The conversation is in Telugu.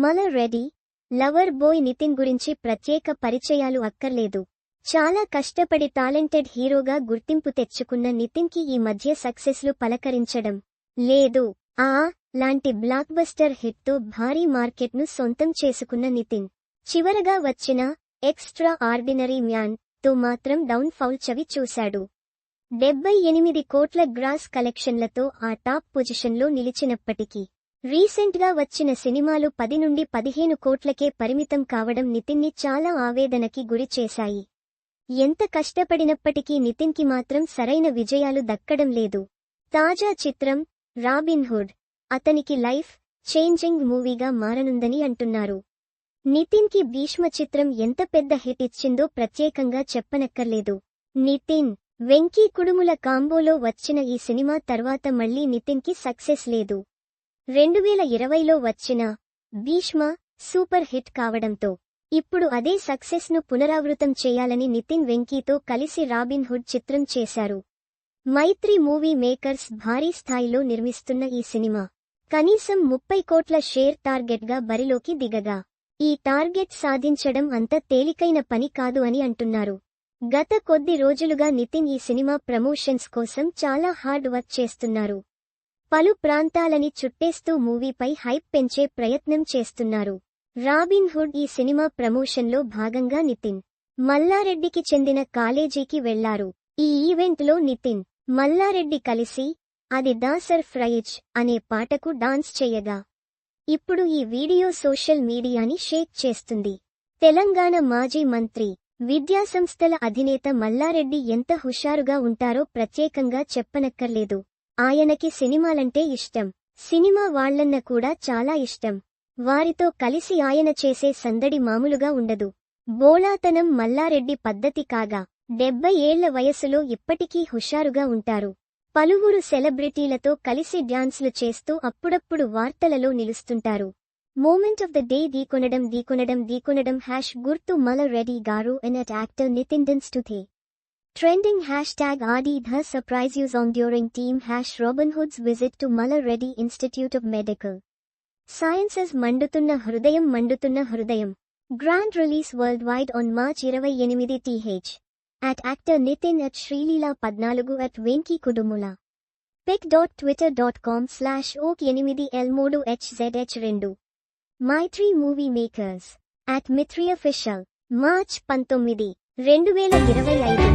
Malar ready. Lover boy Nithin గురించి ప్రత్యేక పరిచయాలు అక్కర్లేదు. చాలా కష్టపడి టాలెంటెడ్ హీరోగా గుర్తింపు తెచ్చుకున్న నితిన్కి ఈ మధ్య సక్సెస్లు పలకరించడం. లేదు. ఆ లాంటి బ్లాక్ బస్టర్ హిట్తో భారీ మార్కెట్ను సొంతం చేసుకున్న నితిన్. చివరగా వచ్చిన ఎక్స్ట్రా ఆర్డినరీ మ్యాన్తో మాత్రం డౌన్ ఫౌల్ చవి చూశాడు. డెబ్బై ఎనిమిది కోట్ల గ్రాస్ కలెక్షన్లతో ఆ టాప్ పొజిషన్లో నిలిచినప్పటికీ రీసెంట్గా వచ్చిన సినిమాలు పది నుండి పదిహేను కోట్లకే పరిమితం కావడం నితిన్ని చాలా ఆవేదనకి గురి చేశాయి. ఎంత కష్టపడినప్పటికీ నితిన్కి మాత్రం సరైన విజయాలు దక్కడం లేదు. తాజా చిత్రం రాబిన్ హుడ్ అతనికి లైఫ్ చేంజింగ్ మూవీగా మారనుందని అంటున్నారు. నితిన్కి భీష్మ చిత్రం ఎంత పెద్ద హిట్ ఇచ్చిందో ప్రత్యేకంగా చెప్పనక్కర్లేదు. నితిన్ వెంకీ కుడుముల కాంబోలో వచ్చిన ఈ సినిమా తర్వాత మళ్ళీ నితిన్కి సక్సెస్ లేదు. రెండువేల ఇరవైలో వచ్చిన భీష్మ సూపర్ హిట్ కావడంతో ఇప్పుడు అదే సక్సెస్ను పునరావృతం చేయాలని నితిన్ వెంకీతో కలిసి రాబిన్ హుడ్ చిత్రం చేశారు. మైత్రి మూవీ మేకర్స్ భారీ స్థాయిలో నిర్మిస్తున్న ఈ సినిమా కనీసం ముప్పై కోట్ల షేర్ టార్గెట్గా బరిలోకి దిగగా. ఈ టార్గెట్ సాధించడం అంత తేలికైన పని కాదు అని అంటున్నారు. గత కొద్ది రోజులుగా నితిన్ ఈ సినిమా ప్రమోషన్స్ కోసం చాలా హార్డ్ వర్క్ చేస్తున్నారు. పలు ప్రాంతాలని చుట్టేస్తూ మూవీపై హైప్ పెంచే ప్రయత్నం చేస్తున్నారు. రాబిన్ హుడ్ ఈ సినిమా ప్రమోషన్లో భాగంగా నితిన్ మల్లారెడ్డికి చెందిన కాలేజీకి వెళ్ళారు. ఈ ఈవెంట్లో నితిన్ మల్లారెడ్డి కలిసి అది దాసర్ ఫ్రైజ్ అనే పాటకు డాన్స్ చేయగా ఇప్పుడు ఈ వీడియో సోషల్ మీడియాని షేక్ చేస్తుంది. తెలంగాణ మాజీ మంత్రి విద్యాసంస్థల అధినేత మల్లారెడ్డి ఎంత హుషారుగా ఉంటారో ప్రత్యేకంగా చెప్పనక్కర్లేదు. ఆయనకి సినిమాలంటే ఇష్టం. సినిమా వాళ్ళన్న కూడా చాలా ఇష్టం. వారితో కలిసి ఆయన చేసే సందడి మామూలుగా ఉండదు. బోళాతనం మల్లారెడ్డి పద్ధతి కాగా డెబ్బై ఏళ్ళ వయసులో ఇప్పటికీ హుషారుగా ఉంటారు. పలువురు సెలబ్రిటీలతో కలిసి డ్యాన్స్లు చేస్తూ అప్పుడప్పుడు వార్తలలో నిలుస్తుంటారు. మూమెంట్ ఆఫ్ ద డే దీకొనడం దీకొనడం దీకొనడం హ్యాష్ గుర్తు మల రెడీ గారు ఎన్ at actor Nitin dance to Trending hashtag Adi Dha surprise you on during team hash Robinhood's visit to Mala Reddy Institute of Medical Sciences Mandutunna Hrudayam Mandutunna Hrudayam. Grand release worldwide on March 28 th. At actor Nitin at Srilila Padnalugu at Venki Kudumula. pic.twitter.com slash oak 8 elmodu hzh. My three movie makers. At Mitri official. March 19. రెండు వేల ఇరవై ఐదు